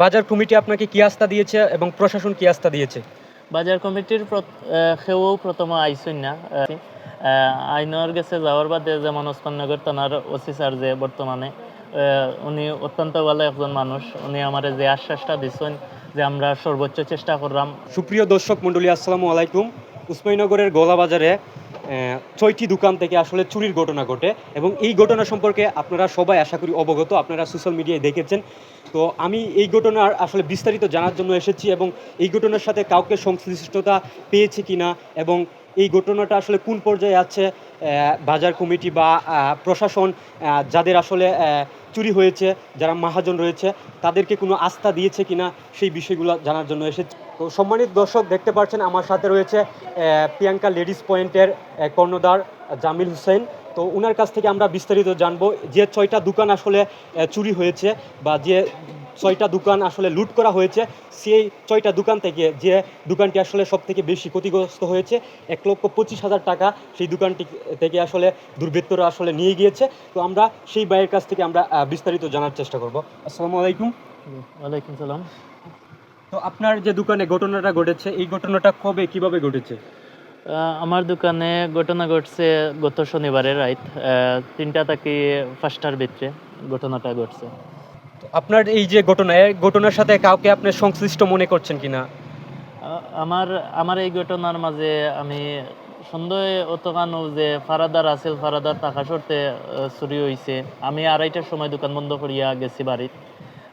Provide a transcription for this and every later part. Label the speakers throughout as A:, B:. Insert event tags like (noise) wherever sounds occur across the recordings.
A: বাজার কমিটি আপনাকে কি আস্থা দিয়েছে এবং প্রশাসন কি আস্থা দিয়েছে?
B: বাজার কমিটির সেও প্রথমে আইসুন না। আইনর গেছে যাওয়ার বাদে যেমন ওসমাননগর থানার ওসি স্যার যে বর্তমানে উনি অত্যন্ত ভালো একজন মানুষ। উনি আমার যে আশ্বাসটা দিচ্ছেন যে আমরা সর্বোচ্চ চেষ্টা করলাম।
A: সুপ্রিয় দর্শক মণ্ডলী আসসালামু আলাইকুম। উসমাইনগরের গোলাবাজারে আহ, ছয়টি দোকান থেকে আসলে চুরির ঘটনা ঘটে এবং এই ঘটনা সম্পর্কে আপনারা সবাই আশা করি অবগত, আপনারা সোশ্যাল মিডিয়ায় দেখেছেন। তো আমি এই ঘটনার আসলে বিস্তারিত জানার জন্য এসেছি এবং এই ঘটনার সাথে কাউকে সংশ্লিষ্টতা পেয়েছে কিনা এবং এই ঘটনাটা আসলে কোন পর্যায়ে আছে বাজার কমিটি বা প্রশাসন যাদের আসলে চুরি হয়েছে, যারা মহাজন রয়েছে, তাদেরকে কোনো আস্থা দিয়েছে কিনা সেই বিষয়গুলো জানার জন্য এসেছি। তো সম্মানিত দর্শক, দেখতে পাচ্ছেন আমার সাথে রয়েছে প্রিয়াঙ্কা লেডিস পয়েন্টের কর্ণধার জামিল হুসেন। তো ওনার কাছ থেকে আমরা বিস্তারিত জানব যে ছয়টা দোকান আসলে চুরি হয়েছে বা যে ছয়টা দোকান আসলে লুট করা হয়েছে। সেই ছয়টা দোকান থেকে যে দোকানটি আসলে সব থেকে বেশি ক্ষতিগ্রস্ত হয়েছে এক লক্ষ পঁচিশ হাজার টাকা সেই দোকানটি থেকে আসলে দুর্বৃত্তরা আসলে নিয়ে গিয়েছে। তো আমরা সেই ভাইয়ের কাছ থেকে আমরা বিস্তারিত জানার চেষ্টা করব। আসসালামু আলাইকুম।
B: ওয়ালাইকুম সালাম।
A: তো আপনার যে দোকানে ঘটনাটা ঘটেছে এই ঘটনাটা কবে কীভাবে ঘটেছে?
B: আমার দোকানে ঘটনা ঘটছে গত শনিবারের রাত আহ, তিনটা থেকে পাঁচটার ভিতরে ঘটনাটা ঘটছে।
A: আপনার এই যে ঘটনা এই ঘটনার সাথে কাউকে আপনি সংশ্লিষ্ট মনে করছেন কিনা?
B: আমার আমার এই ঘটনার মাঝে আমি সন্দেহ অতখানো যে ফারাদার আছিল ফারাদার টাকা সরতে চুরি হয়েছে আমি আড়াইটার সময় দোকান বন্ধ করিয়া গেছি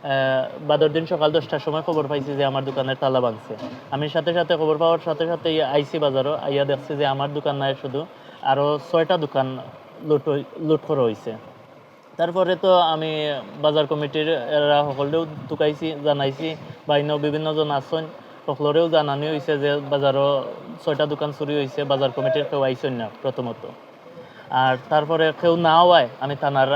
B: আহ, বাদর দিন সকাল দশটার সময় খবর পাইছি যে আমার দোকানের তালা ভাঙছে। আমি সাথে সাথে খবর পাওয়ার সাথে সাথে আইসি বাজারও আইয়া দেখছি যে আমার দোকান নাই শুধু আরও ছয়টা দোকান লুট লুট করা হয়েছে তারপরে তো আমি বাজার কমিটির এরা সকলেও টুকাইছি জানাইছি। বা অন্য বিভিন্ন জন আছেন সকলরেও জানানি হয়েছে যে বাজারও ছয়টা দোকান চুরি হয়েছে বাজার কমিটির কেউ আইসেন না প্রথমত। আর তারপরে কেউ না হওয়ায় আমি থানার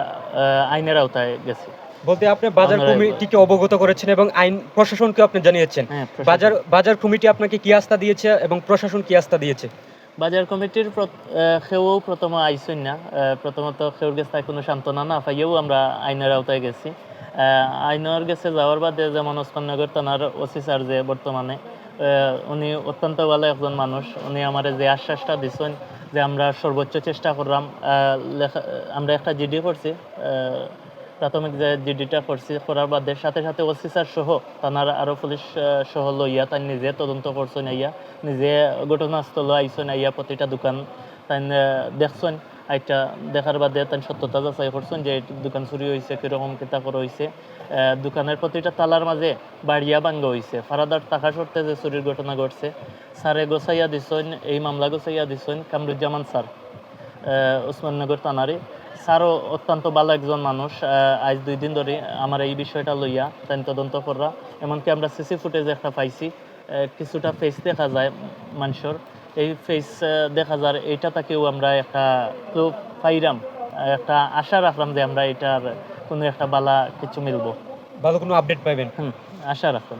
B: আইনের আওতায় গেছি।
A: বলতে আপনি বাজার কমিটিকে অবগত করেছেন এবং আইন প্রশাসনকে আপনি জানিয়েছেন।
B: হ্যাঁ
A: বাজার বাজার কমিটি আপনাকে কি আস্থা দিয়েছে এবং প্রশাসন কি আস্থা দিয়েছে?
B: বাজার কমিটির সেও প্রথমে আইসেন না। প্রথমত সেওর গেছে কোনো সান্ত্বনা না পাইয়েও আমরা আইনের আওতায় গেছি। আইনের গেছে যাওয়ার বাদে যেমন ওসমাননগর থানার ওসি স্যার যে বর্তমানে উনি অত্যন্ত ভালো একজন মানুষ। উনি আমার যে আশ্বাসটা দিচ্ছেন যে আমরা সর্বোচ্চ চেষ্টা করলাম আমরা একটা জিডি করছি প্রাথমিক যে জিডিটা করছি করার বাদে সাথে সাথে ওসি স্যার সহ থানার আরও পুলিশ সহ লইয়া তাই নিজে তদন্ত করছেন আইয়া, নিজে ঘটনাস্থল আইসেন আইয়া প্রতিটা দোকান তাই দেখছেন আইটা দেখার বাদে তাই সত্যতা যাচাই করছেন যে দোকান চুরি হয়েছে কীরকম কিতা করা হয়েছে দোকানের প্রতিটা তালার মাঝে বাড়িয়া ভাঙ্গা হয়েছে ফারাদার টাকা সরতে যে চুরির ঘটনা ঘটছে, স্যারে গোসাইয়া দিছেন এই মামলা গোসাইয়া দিছেন কামরুজ্জামান স্যার। ওসমাননগর থানারে স্যারও অত্যন্ত ভালো একজন মানুষ আজ দুই দিন ধরে আমার এই বিষয়টা লইয়া তাই তদন্ত করা এমনকি আমরা সিসি ফুটেজ একটা পাইছি কিছুটা ফেস দেখা যায় মানুষের। এই ফেস দেখা যায় এইটা তাকেও আমরা একটা তো পাইরাম একটা আশা রাখলাম যে আমরা এটার কোনো একটা বালা কিছু মিলবো।
A: ভালো কোনো আপডেট পাইবেন?
B: হুম আশা রাখলাম।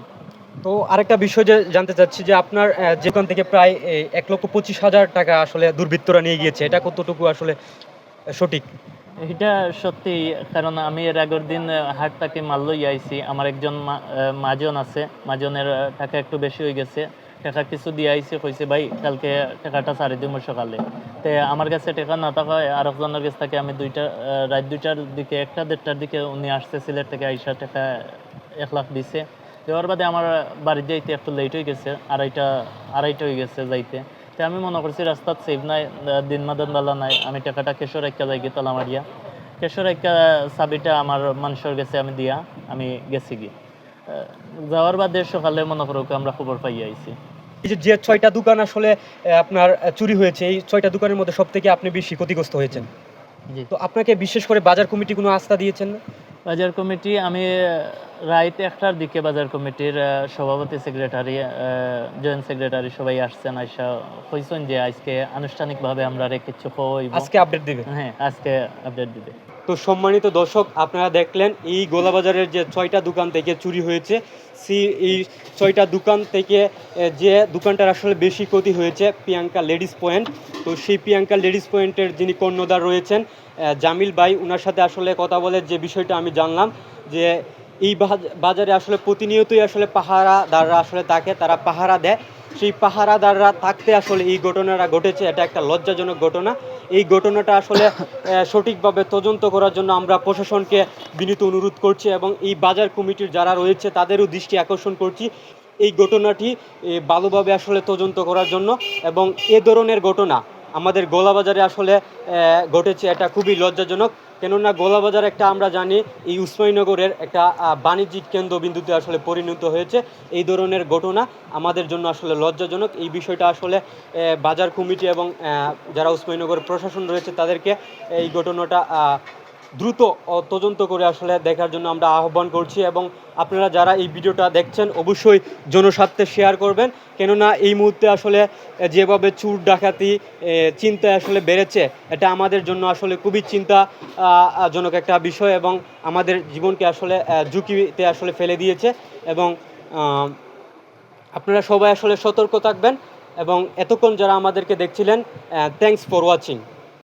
A: তো আরেকটা বিষয় যে জানতে চাচ্ছি যে আপনার যেখান থেকে প্রায় এক লক্ষ পঁচিশ হাজার টাকা আসলে দুর্বৃত্তরা নিয়ে গিয়েছে এটা কতটুকু আসলে সঠিক।
B: এটা সত্যি, কারণ আমি এর আগের দিন হাটটাকে মাল লই আইছি। আমার একজন মাজন আছে। মাজনের টাকা একটু বেশি হয়ে গেছে। টাকা কিছু দিয়ে আইছি, কইছে, ভাই, কালকে টাকাটা সাড়ে দিব সকালে। তে আমার কাছে টাকা না থাকা আর একজনের কাছ থেকে আমি দুইটা রাত দুইটার দিকে, একটা দেড়টার দিকে উনি আসছে, সিলেট থেকে আইসা টাকা এক লাখ দিছে। দেওয়ার বাদে আমার বাড়ি যাইতে একটু লেট হয়ে গেছে, আড়াইটা আড়াইটা হয়ে গেছে যাইতে। তো আমি মনে করছি রাস্তাত সেভ নাই দিন মাদান বেলা নাই। আমি টাকাটা কেশর একটা যাই গিয়ে তালা মারিয়া। কেশর একটা চাবিটা আমার মানুষের গেছে আমি দিয়া আমি গেছি গিয়ে। যাওয়ার বাদে সকালে মনে করো আমরা খবর পাই আইছি।
A: এই যে ছয়টা দোকান আসলে আপনার চুরি হয়েছে এই ছয়টা দোকানের মধ্যে সব থেকে আপনি বেশি ক্ষতিগ্রস্ত হয়েছেন? তো আপনাকে বিশেষ করে বাজার কমিটি কোনো আস্থা দিয়েছেন না?
B: বাজার কমিটি আমি রাইত একটার দিকে বাজার কমিটির সভাপতি সেক্রেটারি জয়েন্ট সেক্রেটারি সবাই আসছেন আইসা কইছেন যে আজকে আনুষ্ঠানিকভাবে আমরা কিছু হইব
A: আজকে আপডেট দিবে?
B: হ্যাঁ আজকে আপডেট দিবে।
A: তো সম্মানিত দর্শক আপনারা দেখলেন এই গোলাবাজারের যে ছয়টা দোকান থেকে চুরি হয়েছে সি এই ছয়টা দোকান থেকে যে দোকানটার আসলে বেশি ক্ষতি হয়েছে প্রিয়াঙ্কা লেডিস পয়েন্ট। তো সেই প্রিয়াঙ্কা লেডিস পয়েন্টের যিনি কর্ণধার রয়েছেন জামিল ভাই ওনার সাথে আসলে কথা বলে যে বিষয়টা আমি জানলাম যে এই বাজ- বাজারে আসলে প্রতিনিয়তই আসলে পাহারাদাররা আসলে থাকে তারা পাহারা দেয়। সেই পাহারাদাররা থাকতে আসলে এই ঘটনাটা ঘটেছে। এটা একটা লজ্জাজনক ঘটনা। এই ঘটনাটা আসলে (coughs) সঠিকভাবে তদন্ত করার জন্য আমরা প্রশাসনকে বিনীত অনুরোধ করছি এবং এই বাজার কমিটির যারা রয়েছে তাদেরও দৃষ্টি আকর্ষণ করছি। এই ঘটনাটি ভালোভাবে আসলে তদন্ত করার জন্য এবং এ ধরনের ঘটনা আমাদের গোলাবাজারে আসলে ঘটেছে এটা খুবই লজ্জাজনক। কেননা গোলাবাজার একটা আমরা জানি, এই উসমানীনগরের একটা বাণিজ্যিক কেন্দ্রবিন্দুতে আসলে পরিণত হয়েছে। এই ধরনের ঘটনা আমাদের জন্য আসলে লজ্জাজনক। এই বিষয়টা আসলে বাজার কমিটি এবং যারা উসমানীনগর প্রশাসন রয়েছে তাদেরকে এই ঘটনাটা দ্রুত তদন্ত করে আসলে দেখার জন্য আমরা আহ্বান করছি এবং আপনারা যারা এই ভিডিওটা দেখছেন অবশ্যই জনস্বার্থে শেয়ার করবেন। কেননা এই মুহূর্তে আসলে যেভাবে চুর ডাকাতি চিন্তা আসলে বেড়েছে এটা আমাদের জন্য আসলে খুবই চিন্তা আ, আ, জনক একটা বিষয় এবং আমাদের জীবনকে আসলে ঝুঁকিতে আসলে ফেলে দিয়েছে এবং আপনারা সবাই আসলে সতর্ক থাকবেন এবং এতক্ষণ যারা আমাদেরকে দেখছিলেন থ্যাঙ্কস ফর ওয়াচিং